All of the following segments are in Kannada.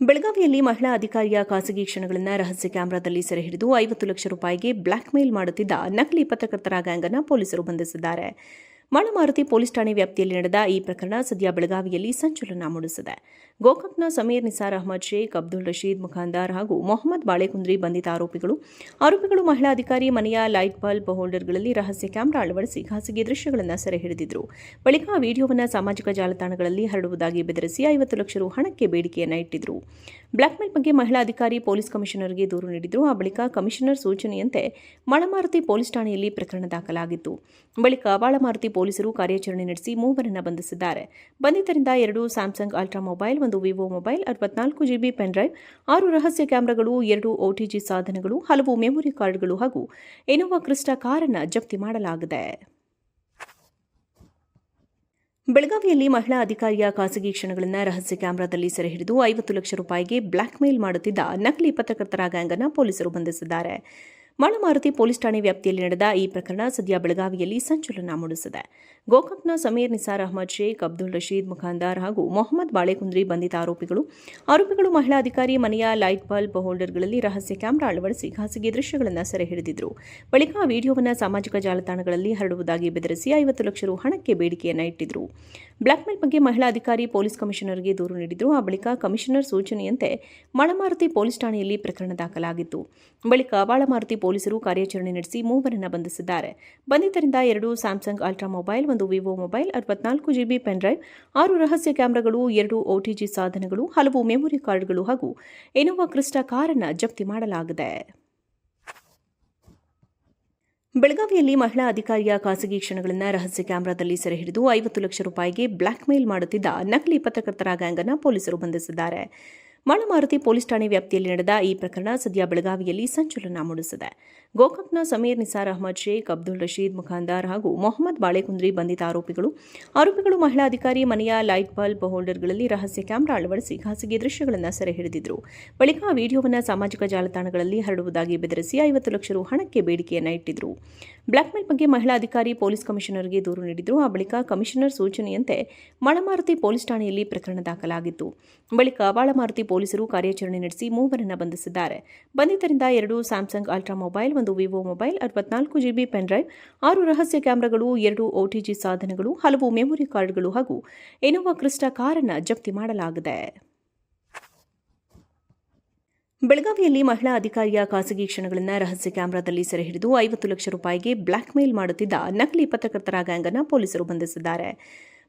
ಬೆಳಗಾವಿಯಲ್ಲಿ ಮಹಿಳಾ ಅಧಿಕಾರಿಯ ಖಾಸಗಿ ಕ್ಷಣಗಳನ್ನು ರಹಸ್ಯ ಕ್ಯಾಮೆರಾದಲ್ಲಿ ಸೆರೆ ಹಿಡಿದು ಐವತ್ತು ಲಕ್ಷ ರೂಪಾಯಿಗೆ ಬ್ಲ್ಯಾಕ್ ಮೇಲ್ ಮಾಡುತ್ತಿದ್ದ ನಕಲಿ ಪತ್ರಕರ್ತರ ಗ್ಯಾಂಗ್ ಅನ್ನು ಪೊಲೀಸರು ಬಂಧಿಸಿದ್ದಾರೆ. ಮಾಳಮಾರುತಿ ಪೊಲೀಸ್ ಠಾಣೆ ವ್ಯಾಪ್ತಿಯಲ್ಲಿ ನಡೆದ ಈ ಪ್ರಕರಣ ಸದ್ಯ ಬೆಳಗಾವಿಯಲ್ಲಿ ಸಂಚಲನ ಮೂಡಿಸಿದೆ. ಗೋಕಾಕ್ನ ಸಮೀರ್ ನಿಸಾರ್ ಅಹಮದ್ ಶೇಖ್, ಅಬ್ದುಲ್ ರಶೀದ್ ಮುಖಾಂದಾರ್ ಹಾಗೂ ಮೊಹಮ್ಮದ್ ಬಾಳೆಕುಂದ್ರಿ ಬಂಧಿತ ಆರೋಪಿಗಳು ಆರೋಪಿಗಳು ಮಹಿಳಾ ಅಧಿಕಾರಿ ಮನೆಯ ಲೈಟ್ ಬಲ್ಬ್ ಹೋಲ್ಡರ್ಗಳಲ್ಲಿ ರಹಸ್ಯ ಕ್ಯಾಮೆರಾ ಅಳವಡಿಸಿ ಖಾಸಗಿ ದೃಶ್ಯಗಳನ್ನು ಸೆರೆ ಹಿಡಿದಿದ್ರು ಬಳಿಕ ಆ ವಿಡಿಯೋವನ್ನು ಸಾಮಾಜಿಕ ಜಾಲತಾಣಗಳಲ್ಲಿ ಹರಡುವುದಾಗಿ ಬೆದರಿಸಿ ಐವತ್ತು ಲಕ್ಷ ರು ಹಣಕ್ಕೆ ಬೇಡಿಕೆಯನ್ನು ಇಟ್ಟಿದ್ರು. ಬ್ಲಾಕ್ಮೇಲ್ ಬಗ್ಗೆ ಮಹಿಳಾ ಅಧಿಕಾರಿ, ಪೊಲೀಸ್ ಕಮಿಷನರ್ಗೆ ದೂರು ನೀಡಿದರು. ಆ ಬಳಿಕ ಕಮಿಷನರ್ ಸೂಚನೆಯಂತೆ ಮಳಮಾರುತಿ ಪೊಲೀಸ್ ಠಾಣೆಯಲ್ಲಿ ಪ್ರಕರಣ ದಾಖಲಾಗಿತ್ತು. ಬಳಿಕ ಬಾಳಮಾರುತಿ ಪೊಲೀಸರು ಕಾರ್ಯಾಚರಣೆ ನಡೆಸಿ ಮೂವರನ್ನು ಬಂಧಿಸಿದ್ದಾರೆ. ಬಂಧಿತರಿಂದ ಎರಡು ಸ್ಯಾಮ್ಸಂಗ್ ಅಲ್ಟ್ರಾ ಮೊಬೈಲ್, ಒಂದು ವಿವೋ ಮೊಬೈಲ್, ಅರವತ್ನಾಲ್ಕು ಜಿಬಿ ಪೆನ್ಡ್ರೈವ್ ಆರು ರಹಸ್ಯ ಕ್ಯಾಮೆರಾಗಳು, ಎರಡು ಒಟಿಜಿ ಸಾಧನಗಳು, ಹಲವು ಮೆಮೊರಿ ಕಾರ್ಡ್ಗಳು ಹಾಗೂ ಇನೋವಾ ಕ್ರಿಸ್ಟಾ ಕಾರನ್ನು ಜಪ್ತಿ ಮಾಡಲಾಗಿದೆ. ಬೆಳಗಾವಿಯಲ್ಲಿ ಮಹಿಳಾ ಅಧಿಕಾರಿಯ ಖಾಸಗಿ ಕ್ಷಣಗಳನ್ನು ರಹಸ್ಯ ಕ್ಯಾಮೆರಾದಲ್ಲಿ ಸೆರೆ ಹಿಡಿದು ಐವತ್ತು ಲಕ್ಷ ರೂಪಾಯಿಗೆ ಬ್ಲ್ಯಾಕ್ ಮೇಲ್ ಮಾಡುತ್ತಿದ್ದ ನಕಲಿ ಪತ್ರಕರ್ತರ ಗ್ಯಾಂಗನ್ನು ಪೊಲೀಸರು ಬಂಧಿಸಿದ್ದಾರೆ. ಮಾಳಮಾರುತಿ ಪೊಲೀಸ್ ಠಾಣೆ ವ್ಯಾಪ್ತಿಯಲ್ಲಿ ನಡೆದ ಈ ಪ್ರಕರಣ ಸದ್ಯ ಬೆಳಗಾವಿಯಲ್ಲಿ ಸಂಚಲನ ಮೂಡಿಸಿದೆ. ಗೋಕಾಕ್ನ ಸಮೀರ್ ನಿಸಾರ್ ಅಹಮದ್ ಶೇಖ್, ಅಬ್ದುಲ್ ರಶೀದ್ ಮುಖಾಂದಾರ್ ಹಾಗೂ ಮೊಹಮ್ಮದ್ ಬಾಳೆಕುಂದ್ರಿ ಬಂಧಿತ ಆರೋಪಿಗಳು ಆರೋಪಿಗಳು ಮಹಿಳಾ ಅಧಿಕಾರಿ ಮನೆಯ ಲೈಟ್ ಬಲ್ಬ್ ಹೋಲ್ಡರ್ಗಳಲ್ಲಿ ರಹಸ್ಯ ಕ್ಯಾಮೆರಾ ಅಳವಡಿಸಿ ಖಾಸಗಿ ದೃಶ್ಯಗಳನ್ನು ಸೆರೆ ಹಿಡಿದಿದ್ರು ಬಳಿಕ ವಿಡಿಯೋವನ್ನು ಸಾಮಾಜಿಕ ಜಾಲತಾಣಗಳಲ್ಲಿ ಹರಡುವುದಾಗಿ ಬೆದರಿಸಿ ಐವತ್ತು ಲಕ್ಷ ರು ಹಣಕ್ಕೆ ಬೇಡಿಕೆಯನ್ನು ಇಟ್ಟಿದ್ರು. ಬ್ಲಾಕ್ಮೇಲ್ ಬಗ್ಗೆ ಮಹಿಳಾ ಅಧಿಕಾರಿ, ಪೊಲೀಸ್ ಕಮಿಷನರ್ಗೆ ದೂರು ನೀಡಿದ್ರು. ಆ ಬಳಿಕ ಕಮಿಷನರ್ ಸೂಚನೆಯಂತೆ ಮಳಮಾರುತಿ ಪೊಲೀಸ್ ಠಾಣೆಯಲ್ಲಿ ಪ್ರಕರಣ ದಾಖಲಾಗಿತ್ತು. ಬಳಿಕ ಬಾಳಮಾರುತಿ ಪೊಲೀಸರು ಕಾರ್ಯಾಚರಣೆ ನಡೆಸಿ ಮೂವರನ್ನು ಬಂಧಿಸಿದ್ದಾರೆ. ಬಂಧಿತರಿಂದ ಎರಡು ಸ್ಯಾಮ್ಸಂಗ್ ಅಲ್ಟ್ರಾ ಮೊಬೈಲ್, ಒಂದು ವಿವೋ ಮೊಬೈಲ್, ಅರವತ್ನಾಲ್ಕು ಜಿಬಿ ಪೆನ್ಡ್ರೈವ್ ಆರು ರಹಸ್ಯ ಕ್ಯಾಮೆರಾಗಳು, ಎರಡು ಒಟಿಜಿ ಸಾಧನಗಳು, ಹಲವು ಮೆಮೊರಿ ಕಾರ್ಡ್ಗಳು ಹಾಗೂ ಇನೋವಾ ಕ್ರಿಸ್ಟಾ ಕಾರನ್ನು ಜಪ್ತಿ ಮಾಡಲಾಗಿದೆ. ಬೆಳಗಾವಿಯಲ್ಲಿ ಮಹಿಳಾ ಅಧಿಕಾರಿಯ ಖಾಸಗಿ ಕ್ಷಣಗಳನ್ನು ರಹಸ್ಯ ಕ್ಯಾಮೆರಾದಲ್ಲಿ ಸೆರೆ ಹಿಡಿದು ಐವತ್ತು ಲಕ್ಷ ರೂಪಾಯಿಗೆ ಬ್ಲಾಕ್ ಮೇಲ್ ಮಾಡುತ್ತಿದ್ದ ನಕಲಿ ಪತ್ರಕರ್ತರ ಗ್ಯಾಂಗನ್ನು ಪೊಲೀಸರು ಬಂಧಿಸಿದ್ದಾರೆ. ಮಾಳಮಾರುತಿ ಪೊಲೀಸ್ ಠಾಣೆ ವ್ಯಾಪ್ತಿಯಲ್ಲಿ ನಡೆದ ಈ ಪ್ರಕರಣ ಸದ್ಯ ಬೆಳಗಾವಿಯಲ್ಲಿ ಸಂಚಲನ ಮೂಡಿಸಿದೆ. ಗೋಕಾಕ್ನ ಸಮೀರ್ ನಿಸಾರ್ ಅಹಮದ್ ಶೇಖ್, ಅಬ್ದುಲ್ ರಶೀದ್ ಮುಖಾಂದಾರ್ ಹಾಗೂ ಮೊಹಮ್ಮದ್ ಬಾಳೆಕುಂದ್ರಿ ಬಂಧಿತ ಆರೋಪಿಗಳು ಆರೋಪಿಗಳು ಮಹಿಳಾ ಅಧಿಕಾರಿ ಮನೆಯ ಲೈಟ್ ಬಲ್ಬ್ ಹೋಲ್ಡರ್ಗಳಲ್ಲಿ ರಹಸ್ಯ ಕ್ಯಾಮೆರಾ ಅಳವಡಿಸಿ ಖಾಸಗಿ ದೃಶ್ಯಗಳನ್ನು ಸೆರೆ ಹಿಡಿದಿದ್ರು. ಬಳಿಕ ವಿಡಿಯೋವನ್ನು ಸಾಮಾಜಿಕ ಜಾಲತಾಣಗಳಲ್ಲಿ ಹರಡುವುದಾಗಿ ಬೆದರಿಸಿ ಐವತ್ತು ಲಕ್ಷ ರು ಹಣಕ್ಕೆ ಬೇಡಿಕೆಯನ್ನು ಇಟ್ಟಿದ್ರು. ಬ್ಲಾಕ್ಮೇಲ್ ಬಗ್ಗೆ ಮಹಿಳಾ ಅಧಿಕಾರಿ, ಪೊಲೀಸ್ ಕಮಿಷನರ್ಗೆ ದೂರು ನೀಡಿದ್ರು. ಆ ಬಳಿಕ ಕಮಿಷನರ್ ಸೂಚನೆಯಂತೆ ಮಳಮಾರುತಿ ಪೊಲೀಸ್ ಠಾಣೆಯಲ್ಲಿ ಪ್ರಕರಣ ದಾಖಲಾಗಿತ್ತು. ಬಳಿಕ ಬಾಳಮಾರುತಿ ಪೊಲೀಸರು ಕಾರ್ಯಾಚರಣೆ ನಡೆಸಿ ಮೂವರನ್ನು ಬಂಧಿಸಿದ್ದಾರೆ. ಬಂಧಿತರಿಂದ ಎರಡು ಸ್ಯಾಮ್ಸಂಗ್ ಅಲ್ಟ್ರಾ ಮೊಬೈಲ್, ಒಂದು ವಿವೋ ಮೊಬೈಲ್, ಅರವತ್ನಾಲ್ಕು ಜಿಬಿ ಪೆನ್ಡ್ರೈವ್ ಆರು ರಹಸ್ಯ ಕ್ಯಾಮೆರಾಗಳು, ಎರಡು ಒಟಿಜಿ ಸಾಧನಗಳು, ಹಲವು ಮೆಮೊರಿ ಕಾರ್ಡ್ಗಳು ಹಾಗೂ ಇನೋವಾ ಕ್ರಿಸ್ಟಾ ಕಾರನ್ನು ಜಪ್ತಿ ಮಾಡಲಾಗಿದೆ. ಬೆಳಗಾವಿಯಲ್ಲಿ ಮಹಿಳಾ ಅಧಿಕಾರಿಯ ಖಾಸಗಿ ಕ್ಷಣಗಳನ್ನು ರಹಸ್ಯ ಕ್ಯಾಮೆರಾದಲ್ಲಿ ಸೆರೆ ಹಿಡಿದು ಐವತ್ತು ಲಕ್ಷ ರೂಪಾಯಿಗೆ ಬ್ಲ್ಯಾಕ್ ಮೇಲ್ ಮಾಡುತ್ತಿದ್ದ ನಕಲಿ ಪತ್ರಕರ್ತರ ಗ್ಯಾಂಗನ್ನು ಪೊಲೀಸರು ಬಂಧಿಸಿದ್ದಾರೆ.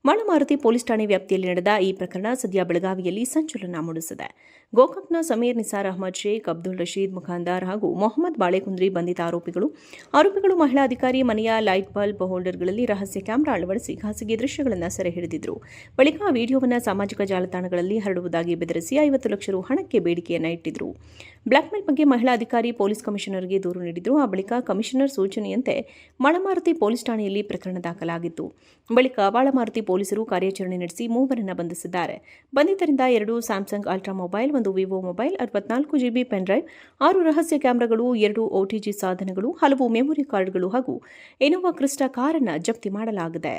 ಮಾಳಮಾರುತಿ ಪೊಲೀಸ್ ಠಾಣೆ ವ್ಯಾಪ್ತಿಯಲ್ಲಿ ನಡೆದ ಈ ಪ್ರಕರಣ ಸದ್ಯ ಬೆಳಗಾವಿಯಲ್ಲಿ ಸಂಚಲನ ಮೂಡಿಸಿದೆ. ಗೋಕಾಕ್ನ ಸಮೀರ್ ನಿಸಾರ್ ಅಹಮದ್ ಶೇಖ್, ಅಬ್ದುಲ್ ರಶೀದ್ ಮುಖಾಂದಾರ್ ಹಾಗೂ ಮೊಹಮ್ಮದ್ ಬಾಳೆಕುಂದ್ರಿ ಬಂಧಿತ ಆರೋಪಿಗಳು ಆರೋಪಿಗಳು ಮಹಿಳಾ ಅಧಿಕಾರಿ ಮನೆಯ ಲೈಟ್ ಬಲ್ಬ್ ಹೋಲ್ಡರ್ಗಳಲ್ಲಿ ರಹಸ್ಯ ಕ್ಯಾಮೆರಾ ಅಳವಡಿಸಿ ಖಾಸಗಿ ದೃಶ್ಯಗಳನ್ನು ಸೆರೆ ಹಿಡಿದಿದ್ರು. ಬಳಿಕ ವಿಡಿಯೋವನ್ನು ಸಾಮಾಜಿಕ ಜಾಲತಾಣಗಳಲ್ಲಿ ಹರಡುವುದಾಗಿ ಬೆದರಿಸಿ ಐವತ್ತು ಲಕ್ಷ ರು ಹಣಕ್ಕೆ ಬೇಡಿಕೆಯನ್ನು ಇಟ್ಟಿದ್ರು. ಬ್ಲಾಕ್ಮೇಲ್ ಬಗ್ಗೆ ಮಹಿಳಾ ಅಧಿಕಾರಿ ಪೊಲೀಸ್ ಕಮಿಷನರ್ಗೆ ದೂರು ನೀಡಿದ್ರು. ಆ ಬಳಿಕ ಕಮಿಷನರ್ ಸೂಚನೆಯಂತೆ ಮಳಮಾರುತಿ ಪೊಲೀಸ್ ಠಾಣೆಯಲ್ಲಿ ಪ್ರಕರಣ ದಾಖಲಾಗಿತ್ತು. ಬಳಿಕ ಬಾಳಮಾರುತಿ ಪೊಲೀಸರು ಕಾರ್ಯಾಚರಣೆ ನಡೆಸಿ ಮೂವರನ್ನು ಬಂಧಿಸಿದ್ದಾರೆ. ಬಂಧಿತರಿಂದ ಎರಡು ಸ್ಯಾಮ್ಸಂಗ್ ಅಲ್ಟ್ರಾ ಮೊಬೈಲ್, ಒಂದು ವಿವೋ ಮೊಬೈಲ್, ಅರವತ್ನಾಲ್ಕು ಜಿಬಿ ಪೆನ್ಡ್ರೈವ್ ಆರು ರಹಸ್ಯ ಕ್ಯಾಮೆರಾಗಳು, ಎರಡು ಒಟಿಜಿ ಸಾಧನಗಳು, ಹಲವು ಮೆಮೊರಿ ಕಾರ್ಡ್ಗಳು ಹಾಗೂ ಇನೋವಾ ಕ್ರಿಸ್ಟಾ ಕಾರನ್ನು ಜಪ್ತಿ ಮಾಡಲಾಗಿದೆ.